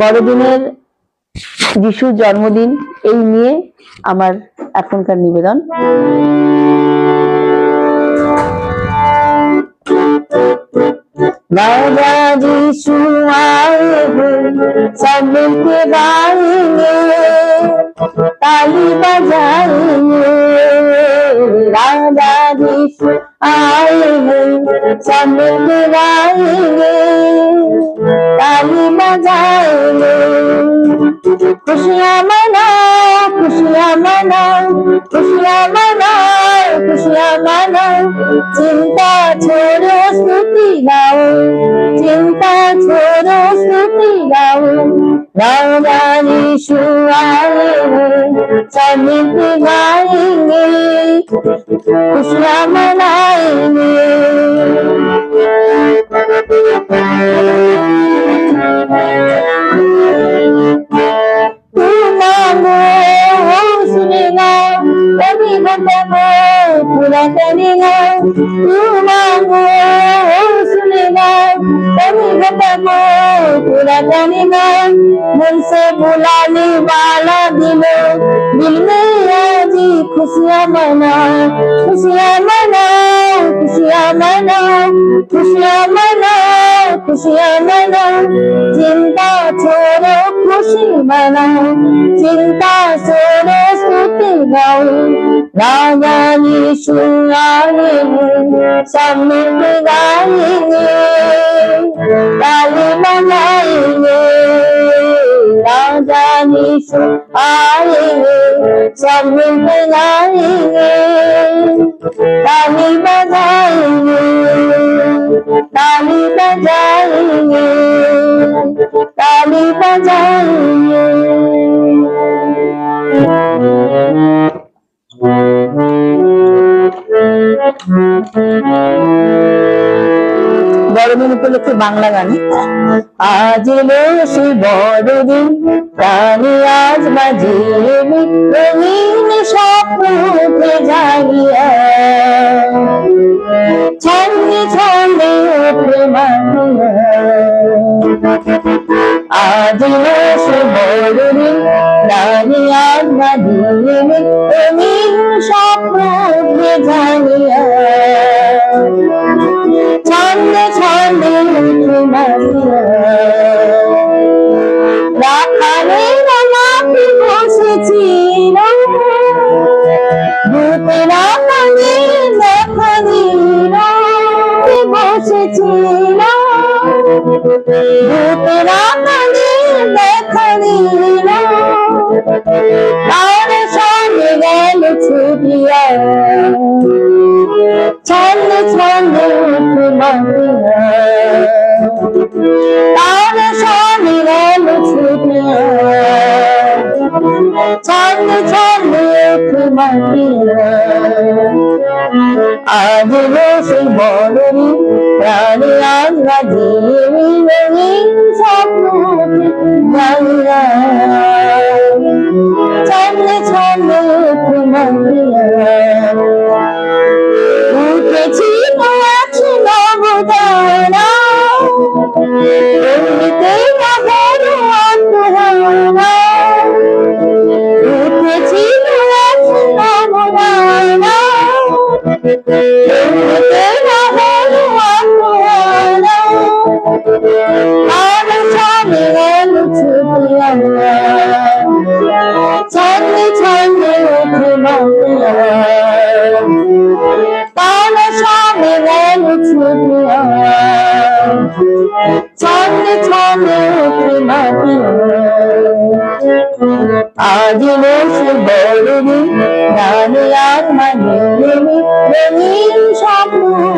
বড়দিনের যিশুর জন্মদিন, এই নিয়ে আমার এখনকার নিবেদন। বাবা যিশু আয়ে সবকে গাইয়ে তালি বাজাইয়ে। বাংলাদেশ আয়ে সামনে রায়ে কালিমা যায়ে খুশিয়া মানাও খুশিয়া মানাও খুশিয়া মানাও খুশিয়া মানাও চিন্তা ছোড়ো স্মৃতি গাও, চিন্তা ছোড়ো স্মৃতি গাও। রাম রানী সুয়ারে সামনে গায়ে राजा यीशु आए हैं सब मिलके गाएंगे खुशियाँ मनाएंगे तू मांगो वो सुनेगा कभी बताओ पूरा करेगा तू मांगो वो सुनेगा कभी बताओ पूरा करेगा दिल से बुलाने वाला दिलो दिल में आज কি খুশিয়া মানাও খুশিয়া মানাও খুশিয়া মানাও খুশিয়া মানাও খুশিয়া মানাও চিন্তা ছোড়ো খুশি মানাও চিন্তা ছোড়ো স্তুতি গাও রাগানি সুরানি সামনে গাইনি কালী মানাইনি യേശു ആയിയേ സർവനായിയേ തനി ബജായിയേ തനി ബജായിയേ തനി ബജായിയേ Thank you. বড়দিন উপলক্ষে বাংলা গান। আজ বড়দিন, প্রাণী আজ বাজিয়ে রঙিন জাগিয়া। ছন্দে ছন্দে মাতিয়া আজ ভূতেরা কানে দেখা দিল তার সঙ্গে গেল ছুটিয়া। ছন্দে ছন্দে তার সঙ্গে গেল ছুটিয়া। ছন্দে ছন্দে আজ বসে বড়রি প্রাণী আজ বাজিয়ে রঙিন স্বপ্ন ভাঙিয়া ছন্দে ছন্দে উঠেছি আছে নবদানা উঠেছি আছে নবদানা এমনিতে ছন্দে ছন্দে মাটি আজ বসে বড়দি গানে আর মানে রঙিন স্বপ্ন।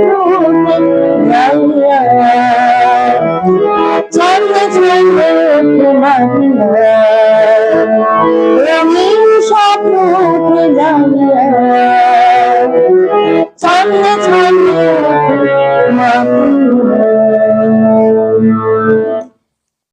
No!